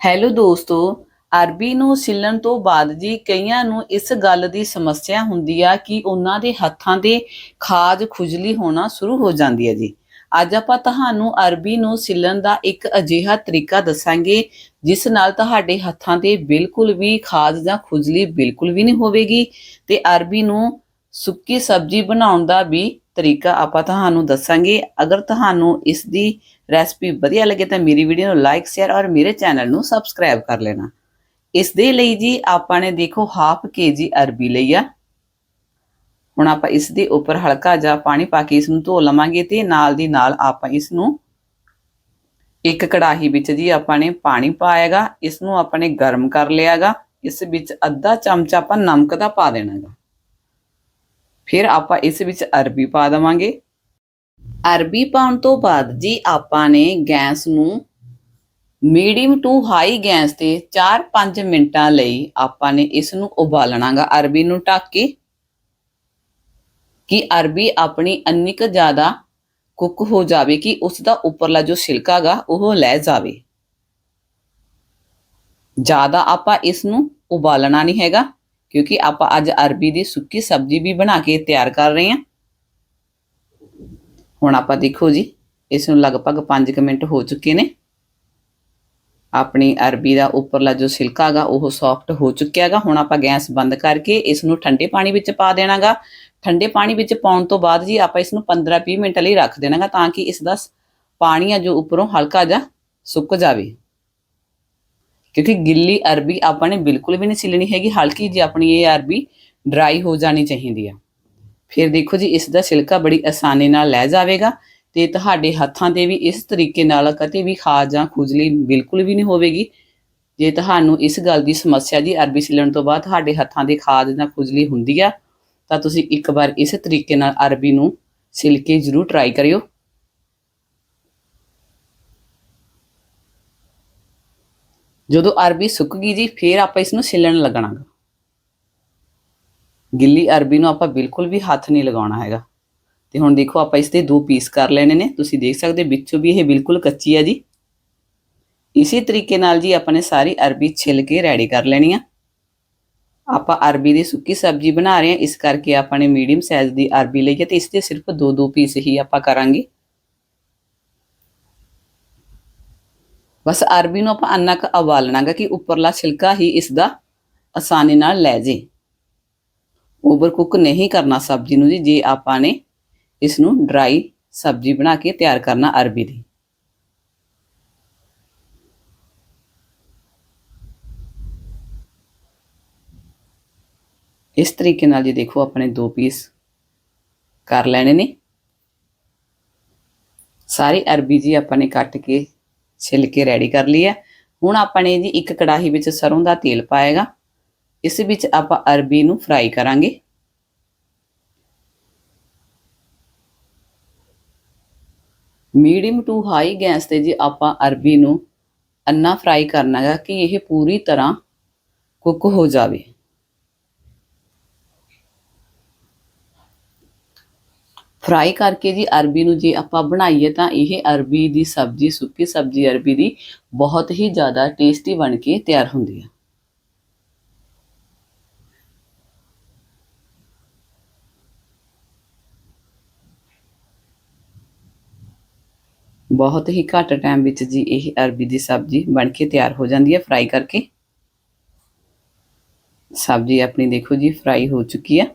Hello ਦੋਸਤੋ, ਅਰਬੀ ਨੂੰ ਸਿਲਣ ਤੋਂ ਬਾਅਦ ਜੀ ਕਈਆਂ ਨੂੰ ਇਸ ਗੱਲ ਦੀ ਸਮੱਸਿਆ ਹੁੰਦੀ ਆ ਕਿ ਉਹਨਾਂ ਦੇ ਹੱਥਾਂ ਤੇ ਖਾਜ ਖੁਜਲੀ ਹੋਣਾ ਸ਼ੁਰੂ ਹੋ ਜਾਂਦੀ ਹੈ ਜੀ। ਅੱਜ ਆਪਾਂ ਤੁਹਾਨੂੰ ਅਰਬੀ ਨੂੰ ਸਿਲਣ ਦਾ ਇੱਕ ਅਜਿਹਾ ਤਰੀਕਾ ਦੱਸਾਂਗੇ, ਜਿਸ ਨਾਲ ਤੁਹਾਡੇ ਹੱਥਾਂ ਤੇ ਬਿਲਕੁਲ ਵੀ ਖਾਜ ਜਾਂ ਖੁਜਲੀ ਬਿਲਕੁਲ ਵੀ ਨਹੀਂ ਹੋਵੇਗੀ ਤੇ ਅਰਬੀ ਨੂੰ ਸੁੱਕੀ ਸਬਜ਼ੀ ਬਣਾਉਣ ਦਾ ਵੀ ਤਰੀਕਾ ਆਪਾਂ ਤੁਹਾਨੂੰ ਦੱਸਾਂਗੇ। ਅਗਰ ਤੁਹਾਨੂੰ ਇਸ ਦੀ ਰੈਸਪੀ ਵਧੀਆ ਲੱਗੇ ਤਾਂ ਮੇਰੀ ਵੀਡੀਓ ਨੂੰ ਲਾਈਕ ਸ਼ੇਅਰ ਔਰ ਮੇਰੇ ਚੈਨਲ ਨੂੰ ਸਬਸਕ੍ਰਾਈਬ ਕਰ ਲੈਣਾ। ਇਸ ਦੇ ਲਈ ਜੀ ਆਪਾਂ ਨੇ ਦੇਖੋ ਹਾਫ ਕੇਜੀ ਅਰਬੀ ਲਈ ਆ। ਹੁਣ ਆਪਾਂ ਇਸ ਦੇ ਉੱਪਰ ਹਲਕਾ ਜਿਹਾ ਪਾਣੀ ਪਾ ਕੇ ਇਸ ਨੂੰ ਧੋ ਲਵਾਂਗੇ ਤੇ ਨਾਲ ਦੀ ਨਾਲ ਆਪਾਂ ਇਸ ਨੂੰ ਇੱਕ ਕੜਾਹੀ ਵਿੱਚ ਜੀ ਆਪਾਂ ਨੇ ਪਾਣੀ ਪਾਏਗਾ ਇਸ ਨੂੰ ਆਪਾਂ ਨੇ ਗਰਮ ਕਰ ਲਿਆਗਾ, ਇਸ ਵਿੱਚ ਅੱਧਾ ਚਮਚ ਆਪਾਂ ਨਮਕ ਦਾ ਪਾ ਦੇਣਾਗਾ। ਫਿਰ ਆਪਾਂ ਇਸ ਵਿੱਚ ਅਰਬੀ ਪਾ ਦੇਵਾਂਗੇ। ਅਰਬੀ ਪਾਉਣ ਤੋਂ ਬਾਅਦ ਜੀ ਆਪਾਂ ਨੇ ਗੈਸ ਨੂੰ ਮੀਡੀਅਮ ਟੂ ਹਾਈ ਗੈਸ ਤੇ 4-5 ਮਿੰਟਾਂ ਲਈ ਆਪਾਂ ਨੇ ਇਸ ਨੂੰ ਉਬਾਲਣਾਗਾ ਅਰਬੀ ਨੂੰ ਢੱਕ ਕੇ। ਕਿ ਅਰਬੀ ਆਪਣੀ ਇੰਨੀ ਕੁ ਜ਼ਿਆਦਾ ਕੁੱਕ ਹੋ ਜਾਵੇ ਕਿ ਉਸ ਦਾ ਉੱਪਰਲਾ ਜੋ ਛਿਲਕਾ ਗਾ ਉਹ ਲੈ ਜਾਵੇ। ਜ਼ਿਆਦਾ ਆਪਾਂ ਇਸ ਨੂੰ ਉਬਾਲਣਾ ਨਹੀਂ ਹੈਗਾ, ਕਿਉਂਕਿ ਆਪਾਂ ਅੱਜ ਅਰਬੀ ਦੀ ਸੁੱਕੀ ਸਬਜ਼ੀ ਵੀ ਬਣਾ ਕੇ ਤਿਆਰ ਕਰ ਰਹੇ ਹਾਂ। ਹੁਣ ਆਪਾਂ ਦੇਖੋ ਜੀ ਇਸ ਨੂੰ ਲਗਭਗ 5 ਮਿੰਟ ਹੋ ਚੁੱਕੇ ਨੇ। ਆਪਣੀ ਅਰਬੀ ਦਾ ਉੱਪਰਲਾ ਜੋ ਸਿਲਕਾ ਹੈਗਾ ਉਹ ਸੌਫਟ ਹੋ ਚੁੱਕਿਆ ਹੈਗਾ ਹੁਣ ਆਪਾਂ ਗੈਸ ਬੰਦ ਕਰਕੇ ਇਸ ਨੂੰ ਠੰਡੇ ਪਾਣੀ ਵਿੱਚ ਪਾ ਦੇਣਾਗਾ ਠੰਡੇ ਪਾਣੀ ਵਿੱਚ ਪਾਉਣ ਤੋਂ ਬਾਅਦ ਜੀ ਆਪਾਂ ਇਸ ਨੂੰ 15-20 ਮਿੰਟ ਲਈ ਰੱਖ ਦੇਣਾਗਾ ਤਾਂ ਕਿ ਇਸ ਦਾ ਪਾਣੀ ਆ ਜੋ ਉੱਪਰੋਂ ਹਲਕਾ ਜਿਹਾ ਸੁੱਕ ਜਾਵੇ। ਕਿਉਂਕਿ ਗਿੱਲੀ ਅਰਬੀ ਆਪਾਂ ਨੇ ਬਿਲਕੁਲ ਵੀ ਨਹੀਂ ਸਿਲਣੀ ਹੈਗੀ। ਹਲਕੀ ਜੀ ਆਪਣੀ ਇਹ ਅਰਬੀ ਡਰਾਈ ਹੋ ਜਾਣੀ ਚਾਹੀਦੀ ਆ। ਫਿਰ ਦੇਖੋ ਜੀ, ਇਸ ਦਾ ਛਿਲਕਾ ਬੜੀ ਆਸਾਨੀ ਨਾਲ ਲੈ ਜਾਵੇਗਾ ਤੇ ਤੁਹਾਡੇ ਹੱਥਾਂ ਤੇ ਵੀ ਇਸ ਤਰੀਕੇ ਨਾਲ ਕਦੇ ਵੀ ਖਾਜ ਜਾਂ ਖੁਜਲੀ ਬਿਲਕੁਲ ਵੀ ਨਹੀਂ ਹੋਵੇਗੀ। ਜੇ ਤੁਹਾਨੂੰ ਇਸ ਗੱਲ ਦੀ ਸਮੱਸਿਆ ਜੀ, ਅਰਬੀ ਸਿਲਣ ਤੋਂ ਬਾਅਦ ਤੁਹਾਡੇ ਹੱਥਾਂ ਦੇ ਖਾਜ ਜਾਂ ਖੁਜਲੀ ਹੁੰਦੀ ਆ, ਤਾਂ ਤੁਸੀਂ ਇੱਕ ਵਾਰ ਇਸ ਤਰੀਕੇ ਨਾਲ ਅਰਬੀ ਨੂੰ ਸਿਲ ਕੇ ਜ਼ਰੂਰ ਟਰਾਈ ਕਰਿਓ। ਜਦੋਂ ਅਰਬੀ ਸੁੱਕ ਗਈ ਜੀ, ਫਿਰ ਆਪਾਂ ਇਸ ਨੂੰ ਛਿੱਲਣ ਲੱਗਣਾਗਾ। ਗਿੱਲੀ ਅਰਬੀ ਨੂੰ ਆਪਾਂ ਬਿਲਕੁਲ ਵੀ ਹੱਥ ਨਹੀਂ ਲਗਾਉਣਾ ਹੈਗਾ। ਤੇ ਹੁਣ ਦੇਖੋ ਆਪਾਂ ਇਸ ਦੇ ਦੋ ਪੀਸ ਕਰ ਲੈਣੇ ਨੇ। ਤੁਸੀਂ ਦੇਖ ਸਕਦੇ ਵਿੱਚੋਂ ਵੀ ਇਹ ਬਿਲਕੁਲ ਕੱਚੀ ਆ ਜੀ। ਇਸੇ ਤਰੀਕੇ ਨਾਲ ਜੀ ਆਪਾਂ ਨੇ ਸਾਰੀ ਅਰਬੀ ਛਿੱਲ ਕੇ ਰੈਡੀ ਕਰ ਲੈਣੀ ਆ। ਆਪਾਂ ਅਰਬੀ ਦੀ ਸੁੱਕੀ ਸਬਜ਼ੀ ਬਣਾ ਰਹੇ ਹਾਂ। ਇਸ ਕਰਕੇ ਆਪਾਂ ਨੇ ਮੀਡੀਅਮ ਸਾਈਜ਼ ਦੀ ਅਰਬੀ ਲਈ ਹੈ ਤੇ ਇਸ ਦੇ ਸਿਰਫ ਦੋ ਦੋ ਪੀਸ ਹੀ ਆਪਾਂ ਕਰਾਂਗੇ। ਬਸ ਅਰਬੀ ਨੂੰ ਆਪਾਂ ਅੰਨਾ ਕ ਉਬਾਲਣਾਗਾ ਕਿ ਉੱਪਰਲਾ ਛਿਲਕਾ ਹੀ ਇਸ ਦਾ ਆਸਾਨੀ ਨਾਲ ਲੈ ਜੇ। ਓਵਰ ਕੁੱਕ ਨਹੀਂ ਕਰਨਾ ਸਬਜ਼ੀ ਨੂੰ ਜੀ, ਜੇ ਆਪਾਂ ਨੇ ਇਸ ਨੂੰ ਡਰਾਈ ਸਬਜ਼ੀ ਬਣਾ ਕੇ ਤਿਆਰ ਕਰਨਾ ਅਰਬੀ ਦੀ। ਇਸ ਤਰੀਕੇ ਨਾਲ ਜੀ ਦੇਖੋ ਆਪਣੇ ਦੋ ਪੀਸ ਕਰ ਲੈਣੇ ਨੇ। ਸਾਰੀ ਅਰਬੀ ਜੀ ਆਪਾਂ ਨੇ ਕੱਟ ਕੇ, ਛਿੱਲ ਕੇ ਰੈਡੀ ਕਰ ਲਈ ਹੈ। ਹੁਣ ਆਪਾਂ ਨੇ ਜੀ ਇੱਕ ਕੜਾਹੀ ਵਿੱਚ ਸਰੋਂ ਦਾ ਤੇਲ ਪਾਏਗਾ। ਇਸ ਵਿੱਚ ਆਪਾਂ ਅਰਬੀ ਨੂੰ ਫਰਾਈ ਕਰਾਂਗੇ। ਮੀਡੀਅਮ ਟੂ ਹਾਈ ਗੈਸ ਤੇ ਜੀ ਆਪਾਂ ਅਰਬੀ ਨੂੰ ਅੰਨਾ ਫਰਾਈ ਕਰਨਾ ਹੈ ਕਿ ਇਹ ਪੂਰੀ ਤਰ੍ਹਾਂ ਕੁੱਕ ਹੋ ਜਾਵੇ। ਫਰਾਈ ਕਰਕੇ ਜੀ ਅਰਬੀ ਨੂੰ ਜੇ ਆਪਾਂ ਬਣਾਈਏ ਤਾਂ ਇਹ ਅਰਬੀ ਦੀ ਸਬਜ਼ੀ, ਸੁੱਕੀ ਸਬਜ਼ੀ ਅਰਬੀ ਦੀ ਬਹੁਤ ਹੀ ਜ਼ਿਆਦਾ ਟੇਸਟੀ ਬਣ ਕੇ ਤਿਆਰ ਹੁੰਦੀ ਹੈ ਬਹੁਤ ਹੀ ਘੱਟ ਟਾਈਮ ਵਿੱਚ ਜੀ ਇਹ ਅਰਬੀ ਦੀ ਸਬਜ਼ੀ ਬਣ ਕੇ ਤਿਆਰ ਹੋ ਜਾਂਦੀ ਹੈ ਫਰਾਈ ਕਰਕੇ। ਸਬਜ਼ੀ ਆਪਣੀ ਦੇਖੋ ਜੀ ਫਰਾਈ ਹੋ ਚੁੱਕੀ ਹੈ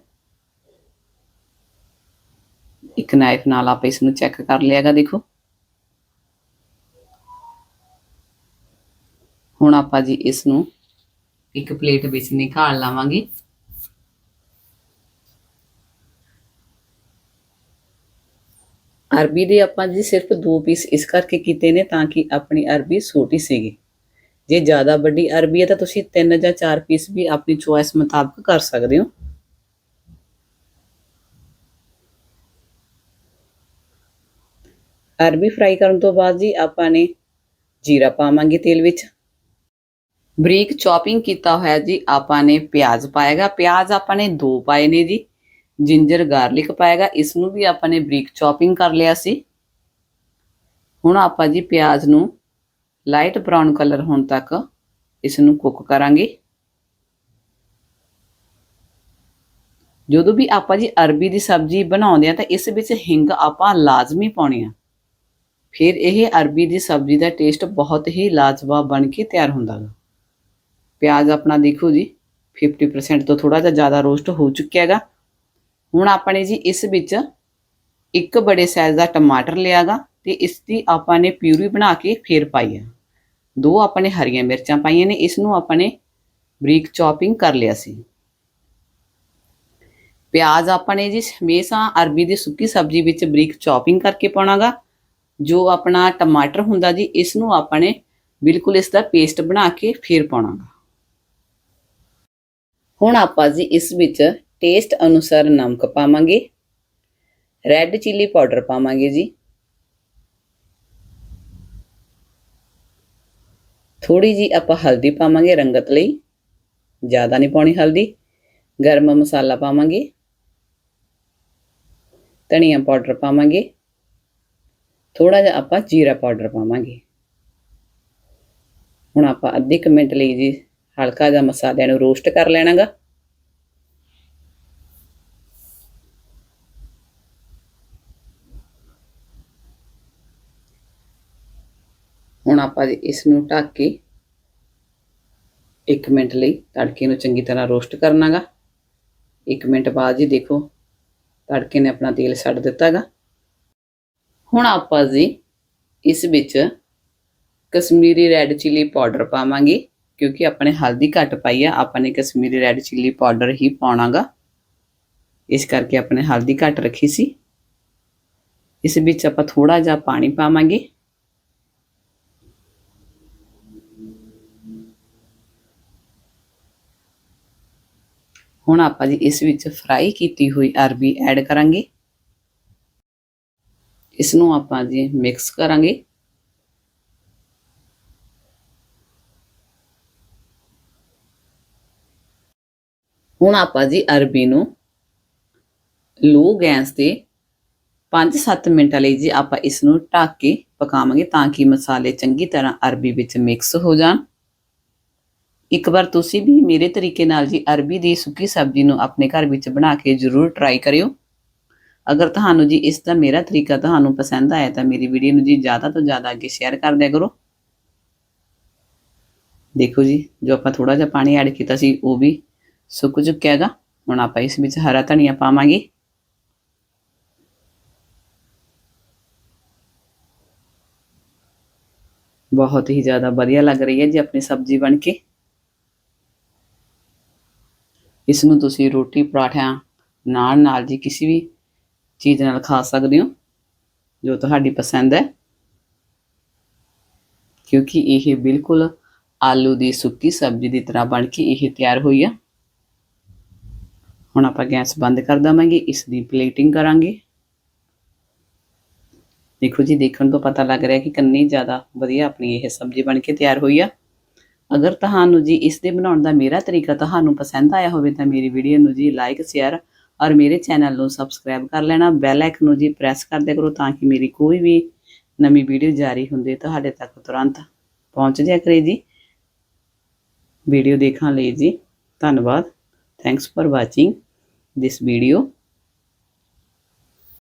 ਇੱਕ ਨਾਈਫ ਨਾਲ ਆਪਾਂ ਇਸ ਨੂੰ ਚੈੱਕ ਕਰ ਲਿਆਗਾ ਦੇਖੋ। ਹੁਣ ਆਪਾਂ ਜੀ ਇਸ ਨੂੰ ਇੱਕ ਪਲੇਟ ਵਿੱਚ ਨਿਕਾਲ ਲਾਵਾਂਗੇ। ਅਰਬੀ ਦੇ ਆਪਾਂ ਜੀ ਸਿਰਫ ਦੋ ਪੀਸ ਇਸ ਕਰਕੇ ਕੀਤੇ ਨੇ ਤਾਂ ਕਿ ਆਪਣੀ ਅਰਬੀ ਛੋਟੀ ਸੀਗੀ। ਜੇ ਜ਼ਿਆਦਾ ਵੱਡੀ ਅਰਬੀ ਹੈ ਤਾਂ ਤੁਸੀਂ ਤਿੰਨ ਜਾਂ ਚਾਰ ਪੀਸ ਵੀ ਆਪਣੀ ਚੁਆਇਸ ਮੁਤਾਬਕ ਕਰ ਸਕਦੇ ਹੋ। ਅਰਬੀ ਫਰਾਈ ਕਰਨ ਤੋਂ ਬਾਅਦ ਜੀ ਆਪਾਂ ਨੇ ਜੀਰਾ ਪਾਵਾਂਗੇ ਤੇਲ ਵਿੱਚ। ਬਰੀਕ ਚੌਪਿੰਗ ਕੀਤਾ ਹੋਇਆ ਜੀ ਆਪਾਂ ਨੇ ਪਿਆਜ਼ ਪਾਏਗਾ ਪਿਆਜ਼ ਆਪਾਂ ਨੇ ਦੋ ਪਾਏ ਨੇ ਜੀ। ਜਿੰਜਰ ਗਾਰਲਿਕ ਪਾਏਗਾ ਇਸ ਨੂੰ ਵੀ ਆਪਾਂ ਨੇ ਬਰੀਕ ਚੌਪਿੰਗ ਕਰ ਲਿਆ ਸੀ। ਹੁਣ ਆਪਾਂ ਜੀ ਪਿਆਜ਼ ਨੂੰ ਲਾਈਟ ਬ੍ਰਾਊਨ ਕਲਰ ਹੋਣ ਤੱਕ ਇਸ ਨੂੰ ਕੁੱਕ ਕਰਾਂਗੇ। ਜਦੋਂ ਵੀ ਆਪਾਂ ਜੀ ਅਰਬੀ ਦੀ ਸਬਜ਼ੀ ਬਣਾਉਂਦੇ ਆ ਤਾਂ ਇਸ ਵਿੱਚ ਹਿੰਗ ਆਪਾਂ ਲਾਜ਼ਮੀ ਪਾਉਣੀ ਆ ਫਿਰ ਇਹ ਅਰਬੀ ਦੀ ਸਬਜ਼ੀ ਦਾ ਟੇਸਟ ਬਹੁਤ ਹੀ ਲਾਜਵਾਬ ਬਣ ਕੇ ਤਿਆਰ ਹੁੰਦਾ ਹੈ ਪਿਆਜ਼ ਆਪਣਾ ਦੇਖੋ ਜੀ 50% ਤੋਂ ਥੋੜਾ ਜਿਹਾ ਜ਼ਿਆਦਾ ਰੋਸਟ ਹੋ ਚੁੱਕਿਆ ਹੈਗਾ। ਹੁਣ ਆਪਣੇ ਜੀ ਇਸ ਵਿੱਚ ਇੱਕ ਬੜੇ ਸਾਈਜ਼ ਦਾ ਟਮਾਟਰ ਲਿਆਗਾ ਤੇ ਇਸ ਦੀ ਆਪਾਂ ਨੇ ਪਿਊਰੀ ਬਣਾ ਕੇ ਫੇਰ ਪਾਈ ਆ। ਦੋ ਆਪਣੇ ਹਰੀਆਂ ਮਿਰਚਾਂ ਪਾਈਆਂ ਨੇ, ਇਸ ਨੂੰ ਆਪਾਂ ਨੇ ਬਰੀਕ ਚੌਪਿੰਗ ਕਰ ਲਿਆ ਸੀ। ਪਿਆਜ਼ ਆਪਾਂ ਨੇ ਜੀ ਹਮੇਸ਼ਾ ਅਰਬੀ ਦੀ ਸੁੱਕੀ ਸਬਜ਼ੀ ਵਿੱਚ ਬਰੀਕ ਚੌਪਿੰਗ ਕਰਕੇ ਪਾਉਣਾਗਾ। ਜੋ ਆਪਣਾ ਟਮਾਟਰ ਹੁੰਦਾ ਜੀ, ਇਸ ਨੂੰ ਆਪਾਂ ਨੇ ਬਿਲਕੁਲ ਇਸ ਦਾ ਪੇਸਟ ਬਣਾ ਕੇ ਫੇਰ ਪਾਉਣਾਗਾ। ਹੁਣ ਆਪਾਂ ਜੀ ਇਸ ਵਿੱਚ ਟੇਸਟ ਅਨੁਸਾਰ ਨਮਕ ਪਾਵਾਂਗੇ। ਰੈੱਡ ਚਿੱਲੀ ਪਾਊਡਰ ਪਾਵਾਂਗੇ ਜੀ। ਥੋੜੀ ਜੀ ਆਪਾਂ ਹਲਦੀ ਪਾਵਾਂਗੇ ਰੰਗਤ ਲਈ। ਜ਼ਿਆਦਾ ਨਹੀਂ ਪਾਉਣੀ ਹਲਦੀ। ਗਰਮ ਮਸਾਲਾ ਪਾਵਾਂਗੇ। ਧਨੀਆ ਪਾਊਡਰ ਪਾਵਾਂਗੇ। ਥੋੜਾ ਜਿਹਾ ਆਪਾਂ ਜੀਰਾ ਪਾਊਡਰ ਪਾਵਾਂਗੇ। ਹੁਣ ਆਪਾਂ ਅੱਧੇ ਕੁ ਮਿੰਟ ਲਈ ਜੀ ਹਲਕਾ ਜਿਹਾ ਮਸਾਲਿਆਂ ਨੂੰ ਰੋਸਟ ਕਰ ਲੈਣਾਗਾ। ਹੁਣ ਆਪਾਂ ਜੀ ਇਸ ਨੂੰ ਢੱਕ ਕੇ 1 ਮਿੰਟ ਲਈ ਤੜਕੇ ਨੂੰ ਚੰਗੀ ਤਰ੍ਹਾਂ ਰੋਸਟ ਕਰਨਾਗਾ। 1 ਮਿੰਟ ਬਾਅਦ ਜੀ ਦੇਖੋ, ਤੜਕੇ ਨੇ ਆਪਣਾ ਤੇਲ ਛੱਡ ਦਿੱਤਾਗਾ। ਹੁਣ ਆਪਾਂ ਜੀ ਇਸ ਵਿੱਚ ਕਸ਼ਮੀਰੀ ਰੈੱਡ ਚਿੱਲੀ ਪਾਊਡਰ ਪਾਵਾਂਗੇ, ਕਿਉਂਕਿ ਆਪਣੇ ਹਲਦੀ ਘੱਟ ਪਾਈ ਆ, ਆਪਾਂ ਨੇ ਕਸ਼ਮੀਰੀ ਰੈੱਡ ਚਿੱਲੀ ਪਾਊਡਰ ਹੀ ਪਾਉਣਾਗਾ। ਇਸ ਕਰਕੇ ਆਪਣੇ ਹਲਦੀ ਘੱਟ ਰੱਖੀ ਸੀ। ਇਸ ਵਿੱਚ ਆਪਾਂ ਥੋੜਾ ਜਿਹਾ ਪਾਣੀ ਪਾਵਾਂਗੇ। ਹੁਣ ਆਪਾਂ ਜੀ ਇਸ ਵਿੱਚ ਫਰਾਈ ਕੀਤੀ ਹੋਈ ਅਰਬੀ ਐਡ ਕਰਾਂਗੇ। ਇਸ ਨੂੰ ਆਪਾਂ ਜੀ ਮਿਕਸ ਕਰਾਂਗੇ। ਹੁਣ ਆਪਾਂ ਜੀ ਅਰਬੀ ਨੂੰ ਲੋ ਗੈਸ ਤੇ 5-7 ਮਿੰਟਾਂ ਲਈ ਜੀ ਆਪਾਂ ਇਸ ਨੂੰ ਢੱਕ ਕੇ ਪਕਾਵਾਂਗੇ ਤਾਂ ਕਿ ਮਸਾਲੇ ਚੰਗੀ ਤਰ੍ਹਾਂ ਅਰਬੀ ਵਿੱਚ ਮਿਕਸ ਹੋ ਜਾਣ। ਇੱਕ ਵਾਰ ਤੁਸੀਂ ਵੀ ਮੇਰੇ ਤਰੀਕੇ ਨਾਲ ਜੀ ਅਰਬੀ ਦੀ ਸੁੱਕੀ ਸਬਜ਼ੀ ਨੂੰ ਆਪਣੇ ਘਰ ਵਿੱਚ ਬਣਾ ਕੇ ਜ਼ਰੂਰ ਟਰਾਈ ਕਰਿਓ। ਅਗਰ ਤੁਹਾਨੂੰ ਜੀ ਇਸ ਦਾ ਮੇਰਾ ਤਰੀਕਾ ਤੁਹਾਨੂੰ ਪਸੰਦ ਆਇਆ ਤਾਂ ਮੇਰੀ ਵੀਡੀਓ ਨੂੰ ਜੀ ਜ਼ਿਆਦਾ ਤੋਂ ਜ਼ਿਆਦਾ ਅੱਗੇ ਸ਼ੇਅਰ ਕਰ ਦਿਆ ਕਰੋ। ਦੇਖੋ ਜੀ, ਜੋ ਆਪਾਂ ਥੋੜਾ ਜਿਹਾ ਪਾਣੀ ਐਡ ਕੀਤਾ ਸੀ, ਉਹ ਵੀ ਸੁੱਕ ਚੁੱਕਿਆ ਹੈਗਾ। ਹੁਣ ਆਪਾਂ ਇਸ ਵਿੱਚ ਹਰਾ ਧਨੀਆ ਪਾਵਾਂਗੇ। ਬਹੁਤ ਹੀ ਜ਼ਿਆਦਾ ਵਧੀਆ ਲੱਗ ਰਹੀ ਹੈ ਜੀ ਆਪਣੀ ਸਬਜ਼ੀ ਬਣ ਕੇ। ਇਸ ਨੂੰ ਤੁਸੀਂ ਰੋਟੀ ਪਰਾਠਿਆਂ ਨਾਲ ਨਾਲ ਜੀ ਕਿਸੇ ਵੀ ਚੀਜ਼ ਨਾਲ ਖਾ ਸਕਦੇ ਹੋ, ਜੋ ਤੁਹਾਡੀ ਪਸੰਦ ਹੈ। ਕਿਉਂਕਿ ਇਹ ਬਿਲਕੁਲ ਆਲੂ ਦੀ ਸੁੱਕੀ ਸਬਜ਼ੀ ਦੀ ਤਰ੍ਹਾਂ ਬਣ ਕੇ ਇਹ ਤਿਆਰ ਹੋਈ ਆ। ਹੁਣ ਆਪਾਂ ਗੈਸ ਬੰਦ ਕਰ ਦਵਾਂਗੇ, ਇਸ ਦੀ ਪਲੇਟਿੰਗ ਕਰਾਂਗੇ। ਦੇਖੋ ਜੀ, ਦੇਖਣ ਤੋਂ ਪਤਾ ਲੱਗ ਰਿਹਾ ਕਿ ਕਿੰਨੀ ਜ਼ਿਆਦਾ ਵਧੀਆ ਆਪਣੀ ਇਹ ਸਬਜ਼ੀ ਬਣ ਕੇ ਤਿਆਰ ਹੋਈ ਆ। ਅਗਰ ਤੁਹਾਨੂੰ ਜੀ ਇਸ ਦੇ ਬਣਾਉਣ ਦਾ ਮੇਰਾ ਤਰੀਕਾ ਤੁਹਾਨੂੰ ਪਸੰਦ ਆਇਆ ਹੋਵੇ ਤਾਂ ਮੇਰੀ ਵੀਡੀਓ ਨੂੰ ਜੀ ਲਾਈਕ ਸ਼ੇਅਰ ਔਰ ਮੇਰੇ ਚੈਨਲ ਨੂੰ ਸਬਸਕ੍ਰਾਈਬ ਕਰ ਲੈਣਾ। ਬੈਲ ਆਈਕਨ ਨੂੰ ਜੀ ਪ੍ਰੈਸ ਕਰਦੇ ਕਰੋ ਤਾਂ ਕਿ ਮੇਰੀ ਕੋਈ ਵੀ ਨਵੀਂ ਵੀਡੀਓ ਜਾਰੀ ਹੁੰਦੇ ਤੁਹਾਡੇ ਤੱਕ ਤੁਰੰਤ ਪਹੁੰਚ ਜਾਇਆ ਕਰੇ ਜੀ। ਵੀਡੀਓ ਦੇਖਣ ਲਈ ਜੀ ਧੰਨਵਾਦ। Thanks for watching this video